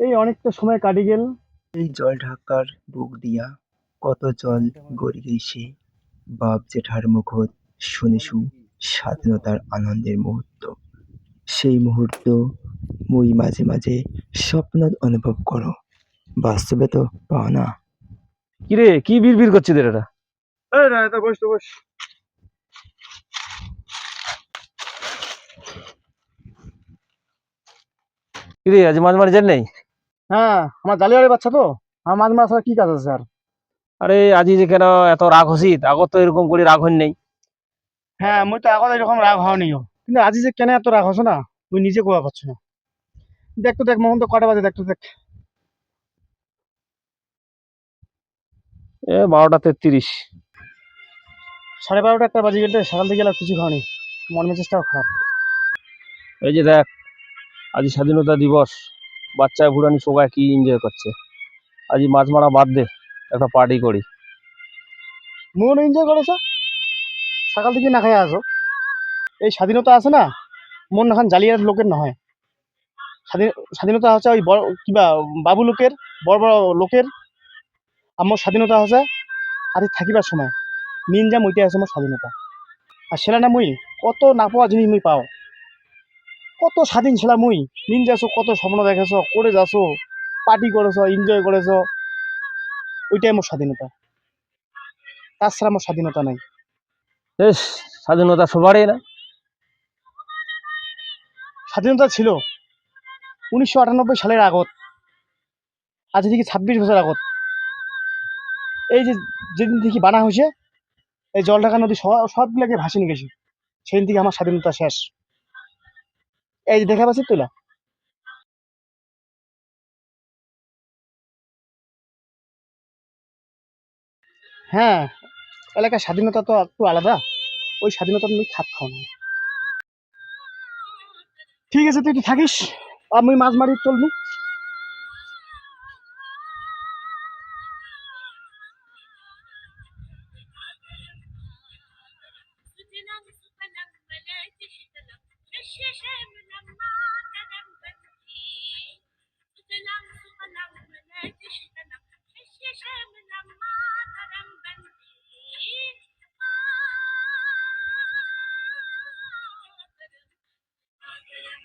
এই অনেকটা সময় কাটি গেল। এই জল ঢাকার বুক দিয়া কত জল গড়ি গেছে। বাপ জেঠার মুখত শুনিছু স্বাধীনতার আনন্দের মুহূর্ত। সেই মুহূর্ত মুই মাঝে মাঝে স্বপ্নত অনুভব করো। বাস্তবে তো পাও না। কিরে কি বিড় বিড় করছিস এটা? এই না এটা বস তো বস। কিরে আজ মাঝ মাঝে যান নেই? হ্যাঁ আমার জালিয়ারি বাচ্চা তো। আমার মাঝ মাঝে কি কাজ আছে স্যার আরে আজি যে কেন এত রাগ হসিত আগত তো এরকম করে রাগ হন নেই হ্যাঁ মুই তো আগত এরকম রাগ হওয়ানিও কিন্তু আজি যে কেন এত রাগ হচ্ছে না তুই নিজে কোয়া পাচ্ছ না। দেখ তো দেখ মোহন তো কটা বাজে দেখ তো দেখ। এ বারোটা তেত্রিশ। সাড়ে বারোটা একটা বাজে গেলে সকাল থেকে গেলে কিছু খাওয়ানি। মন মেজাজটাও খারাপ। এই যে দেখ আজ স্বাধীনতা দিবস। বাচ্চা বুড়ানি সবাই কি এনজয় করছে? আজ মাছ মারা বাদ দে, একটা পার্টি করি। মন এনজয় করেছ সকাল থেকে না খাই আসো। এই স্বাধীনতা আছে না, মন এখন জালিয়ার লোকের নহয়। স্বাধীন, স্বাধীনতা হচ্ছে ওই বড় কিবা বাবু লোকের, বড় বড় লোকের। আমার স্বাধীনতা হচ্ছে আর থাকিবার সময়। নিন যা মইতে আছে আমার স্বাধীনতা। আর সেটা না মুই কত না পাওয়া জিনিস মুই পাও। কত স্বাধীন ছিলাম মুই। নিন যাচ্ছ কত স্বপ্ন দেখেছ করে যাচ্ছ পার্টি করেছ এনজয় করেছ। ওইটাই আমার স্বাধীনতা। তাছাড়া আমার স্বাধীনতা নাই। বেশ স্বাধীনতা সবারই না। স্বাধীনতা ছিল উনিশশো আটানব্বই সালের আগত আজ থেকে ছাব্বিশ বছর আগত। এই যে যেদিন থেকে বানা হয়েছে এই জলঢাকা নদী সব সবগুলোকে ভাসে নিয়ে গেছে। সেদিন থেকে আমার স্বাধীনতা শেষ। এই দেখা পাচ্ছি তুলা হ্যাঁ এলাকার স্বাধীনতা তো একটু আলাদা ওই স্বাধীনতা তুমি খাপ খাও না ঠিক আছে তুই থাকিস আমি মাছ মারি চলবি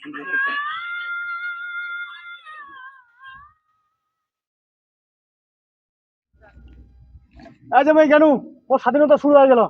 আজ ভাই কেন ওর স্বাধীনতা শুরু হয়ে গেল।